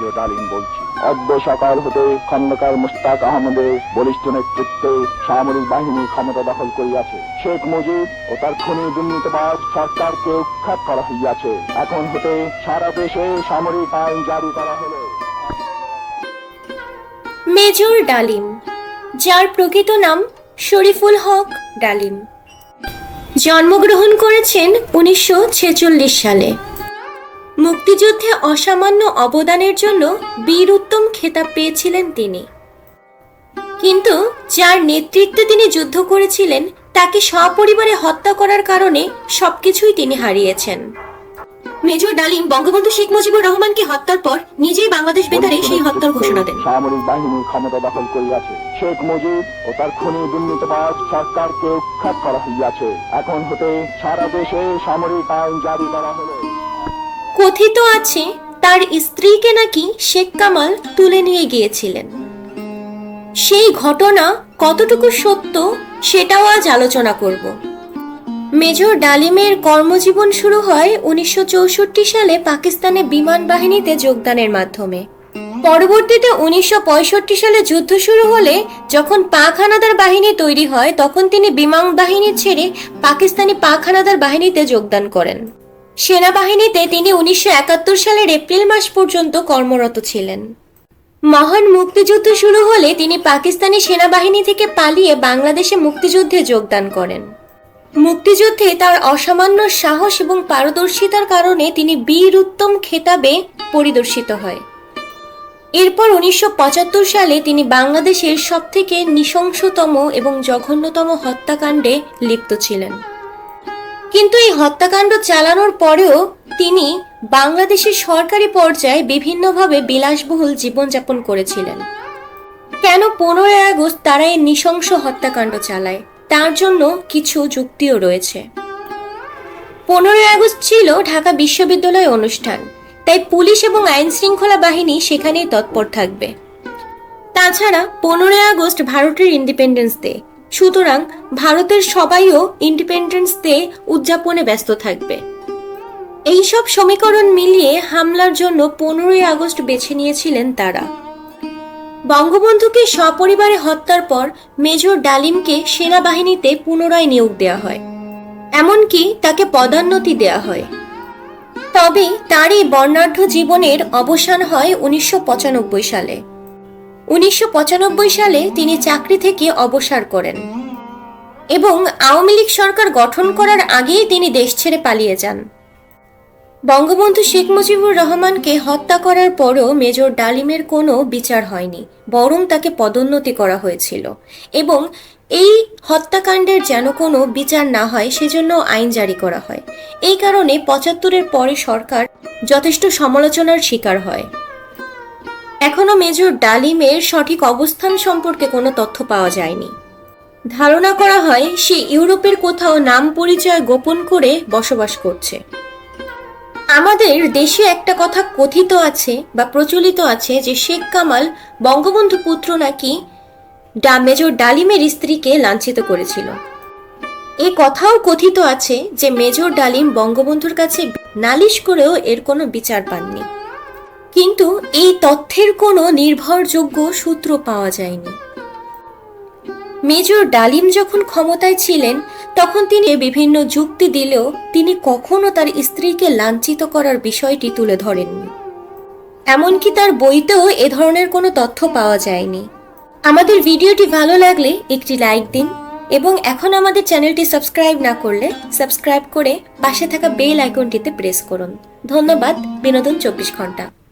যে ডালিম বলছি। অদ্য সকাল হতে খন্দকার মুস্তাক আহমদের বলিষ্ঠ নেতৃত্বে সামরিক বাহিনী ক্ষমতা দখল করিয়াছে। শেখ মুজিব ও তার খনি দুর্নীতিবাজ সরকারকে উৎখাত করা হইয়াছে। এখন হতে সারা দেশে সামরিক আইন জারি করা হলো। মেজর ডালিম, যার প্রকৃত নাম শরীফুল হক ডালিম। জন্মগ্রহণ করেছেন উনিশশো ছেচল্লিশ সালে। মুক্তিযুদ্ধে অসামান্য অবদানের জন্য বীর উত্তম খেতাব পেয়েছিলেন তিনি। কিন্তু যার নেতৃত্বে তিনি যুদ্ধ করেছিলেন তাকে সপরিবারে হত্যা করার কারণে সবকিছুই তিনি হারিয়েছেন। মেজর ডালিম বঙ্গবন্ধু শেখ মুজিবুর রহমানকে হত্যার পর নিজেই বাংলাদেশ বেতারে সেই হত্যার ঘোষণা দেন। সামরিক বাহিনী ক্ষমতা দখল করিয়াছে। শেখ মুজিব ও তার খনি দুর্নীতিবাজ সরকারকে উৎখাত করা হইয়াছে। এখন হতে সারা দেশে সামরিক আইন জারি করা হলো। কথিত আছে, তার স্ত্রীকে নাকি শেখ কামাল তুলে নিয়ে গিয়েছিলেন। সেই ঘটনা কতটুকু সত্য, সেটাও আজ আলোচনা করব। মেজর ডালিমের কর্মজীবন শুরু হয় উনিশশো চৌষট্টি সালে পাকিস্তানে বিমান বাহিনীতে যোগদানের মাধ্যমে। পরবর্তীতে উনিশশো পঁয়ষট্টি সালে যুদ্ধ শুরু হলে যখন পাক হানাদার বাহিনী তৈরি হয়, তখন তিনি বিমান বাহিনী ছেড়ে পাকিস্তানি পাক হানাদার বাহিনীতে যোগদান করেন। সেনাবাহিনীতে তিনি উনিশশো একাত্তর সালের এপ্রিল মাস পর্যন্ত কর্মরত ছিলেন। মহান মুক্তিযুদ্ধ শুরু হলে তিনি পাকিস্তানি সেনাবাহিনী থেকে পালিয়ে বাংলাদেশে মুক্তিযুদ্ধে যোগদান করেন। মুক্তিযুদ্ধে তার অসামান্য সাহস এবং পারদর্শিতার কারণে তিনি বীর উত্তম খেতাবে পরিদর্শিত হয়। এরপর উনিশশো পঁচাত্তর সালে তিনি বাংলাদেশের সবথেকে নৃশংসতম এবং জঘন্যতম হত্যাকাণ্ডে লিপ্ত ছিলেন। কিন্তু এই হত্যাকাণ্ড চালানোর পরেও তিনি বাংলাদেশের সরকারি পর্যায়ে বিভিন্নভাবে বিলাসবহুল জীবনযাপন করেছিলেন। কেন পনেরোই আগস্ট তারা এই নৃশংস হত্যাকাণ্ড চালায়? তার জন্য কিছু যুক্তিও রয়েছে। পনেরোই আগস্ট ছিল ঢাকা বিশ্ববিদ্যালয় অনুষ্ঠান, তাই পুলিশ এবং আইন শৃঙ্খলা বাহিনী সেখানেই তৎপর থাকবে। তাছাড়া পনেরোই আগস্ট ভারতের ইন্ডিপেন্ডেন্স ডে সুতরাং ভারতের সবাইও ইন্ডিপেন্ডেন্স ডে উদযাপনে ব্যস্ত থাকবে। এই সব সমীকরণ মিলিয়ে হামলার জন্য পনেরোই আগস্ট বেছে নিয়েছিলেন তারা। বঙ্গবন্ধুকে সপরিবারে হত্যার পর মেজর ডালিমকে সেনাবাহিনীতে পুনরায় নিয়োগ দেওয়া হয়। এমনকি তাকে পদোন্নতি দেওয়া হয়। তবে তার এই বর্ণাঢ্য জীবনের অবসান হয় উনিশশো পঁচানব্বই সালে। উনিশশো পঁচানব্বই সালে তিনি চাকরি থেকে অবসর করেন এবং আওয়ামী লীগ সরকার গঠন করার আগেই তিনি দেশ ছেড়ে পালিয়ে যান। বঙ্গবন্ধু শেখ মুজিবুর রহমানকে হত্যা করার পরও মেজর ডালিমের কোনো বিচার হয়নি, বরং তাকে পদোন্নতি করা হয়েছিল এবং এই হত্যাকাণ্ডের যেন কোনো বিচার না হয় সেজন্য আইন জারি করা হয়। এই কারণে পঁচাত্তরের পরে সরকার যথেষ্ট সমালোচনার শিকার হয়। এখনও মেজর ডালিমের সঠিক অবস্থান সম্পর্কে কোনো তথ্য পাওয়া যায়নি। ধারণা করা হয়, সে ইউরোপের কোথাও নাম পরিচয় গোপন করে বসবাস করছে। আমাদের দেশে একটা কথা কথিত আছে বা প্রচলিত আছে যে শেখ কামাল বঙ্গবন্ধু পুত্র নাকি ডা মেজর ডালিমের স্ত্রীকে লাঞ্ছিত করেছিল। এ কথাও কথিত আছে যে মেজর ডালিম বঙ্গবন্ধুর কাছে নালিশ করেও এর কোনো বিচার পাননি। কিন্তু এই তথ্যের কোনো নির্ভরযোগ্য সূত্র পাওয়া যায়নি। মেজর ডালিম যখন ক্ষমতায় ছিলেন, তখন তিনি বিভিন্ন যুক্তি দিলেও তিনি কখনো তার স্ত্রীকে লাঞ্ছিত করার বিষয়টি তুলে ধরেননি। এমনকি তার বইতেও এ ধরনের কোনো তথ্য পাওয়া যায়নি। আমাদের ভিডিওটি ভালো লাগলে একটি লাইক দিন এবং এখন আমাদের চ্যানেলটি সাবস্ক্রাইব না করলে সাবস্ক্রাইব করে পাশে থাকা বেল আইকনটিতে প্রেস করুন। ধন্যবাদ, বিনোদন চব্বিশ ঘণ্টা।